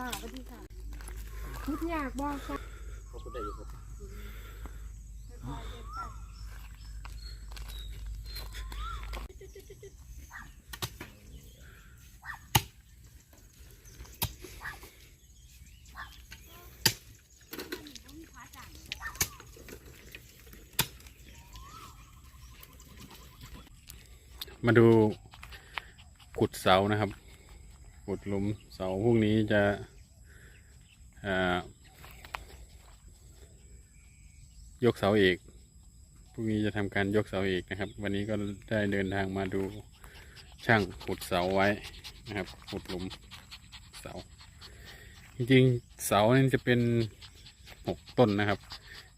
ค่ะพี่อยากบอกค่ะเขาพูดได้อยู่ครับมาดูขุดเสานะครับ ขุดหลุมเสาพวกนี้จะ ยกเสาเอกพรุ่งนี้จะทำการยกเสาเอกนะครับ วันนี้ก็ได้เดินทางมาดูช่างขุดเสาไว้นะครับขุดหลุมเสา จริงๆเสานี่จะเป็นหกต้นนะครับ